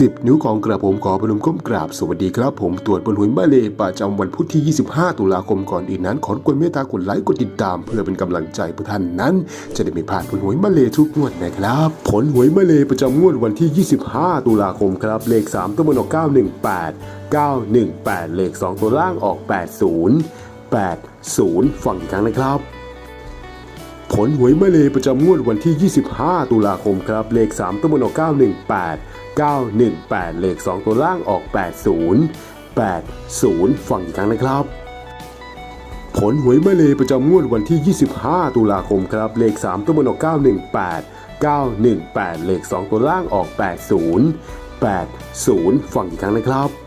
10 นิ้วของกระผมขอพนมก้มกราบสวัสดีครับผมตรวจบนหุยมาเลประจำวันพุธที่ 25 ตุลาคมก่อนอื่นนั้น ขอรบกวนเมตตากดไลค์กดติดตาม เพื่อเป็นกำลังใจผู้ท่านนั้น จะได้ไม่พลาดผลหวยมาเลทุกงวดนะครับ ผลหวยมาเลประจำงวดวันที่ 25 ตุลาคมครับ เลข 3ตัวบนออก 918 918 เลข 2 ตัวล่างออก 80 80ฟังอีกครั้งนะครับผลหวยมาเลประจำงวดวันที่ 25 ตุลาคมครับ เลข 3ตัวบนออก 918 918 เลข 2 ตัวล่างออก 80 80 ฟังอีกครั้งนะครับ ผลหวยมาเลประจำงวดวันที่ 25 ตุลาคมครับ เลข 3 ตัวบนออก 918 918 เลข 2 ตัวล่างออก 80 80 ฟังอีกครั้งนะครับ